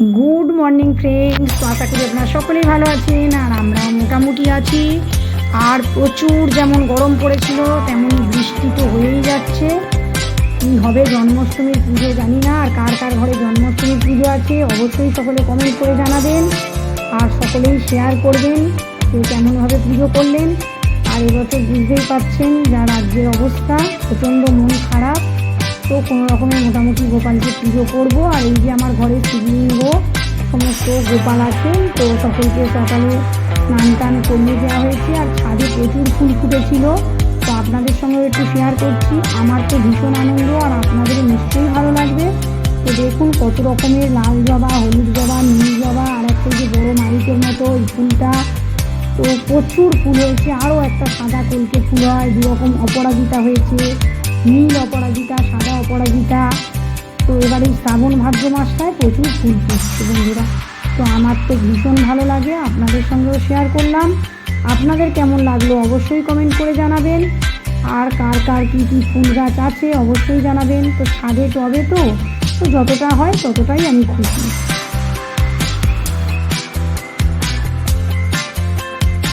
Good morning friends তো আশা করি আপনারা সকলেই ভালো আছেন, আর আমরা মোটামুটি আছি। আর প্রচুর যেমন গরম পড়েছিল, তেমন বৃষ্টি তো হয়েই যাচ্ছে। কী হবে জন্মাষ্টমীর পুজো জানি না, আর কার কার ঘরে জন্মাষ্টমীর পুজো আছে, অবশ্যই সকলে কমেন্ট করে জানাবেন, আর সকলেই শেয়ার করবেন যে কেমনভাবে পুজো করলেন। আর এবছর বুঝতেই পারছেন যা রাজ্যের অবস্থা, প্রচণ্ড মন খারাপ। তো কোনো রকমের মোটামুটি গোপালকে পুজো করব, আর এই যে আমার ঘরে শিবলিঙ্গ সমস্ত গোপাল আছেন। তো সকলকে সকালে স্নান টান করিয়ে দেওয়া হয়েছে। আর ছাদে প্রচুর ফুল ফুটেছিল। তো আপনাদের সঙ্গে একটু শেয়ার করছি। আমার তো ভীষণ আনন্দ আর আপনাদের নিশ্চয়ই ভালো লাগবে। তো দেখুন কত রকমের লাল জবা, হলুদ জবা, নীল জবা, আর একটা যে বড়ো মাইকের মতো ওই ফুলটা। তো প্রচুর ফুল হয়েছে। আরও একটা সাদা কলকে ফুল হয়। দুরকম অপরাজিতা হয়েছে। নীল অপরাজিতা, সাদা অপরাজিতা। তো এবার এই শ্রাবণ ভাদ্র মাসটায় প্রচুর ফুল ফুটছে বন্ধুরা। তো আমার তো ভীষণ ভালো লাগে, আপনাদের সঙ্গেও শেয়ার করলাম। আপনাদের কেমন লাগল অবশ্যই কমেন্ট করে জানাবেন। আর কার কার কী কী ফুল গাছ আছে অবশ্যই জানাবেন। তো ছাদে টবে তো তো যতটা হয় ততটাই আমি খুশি।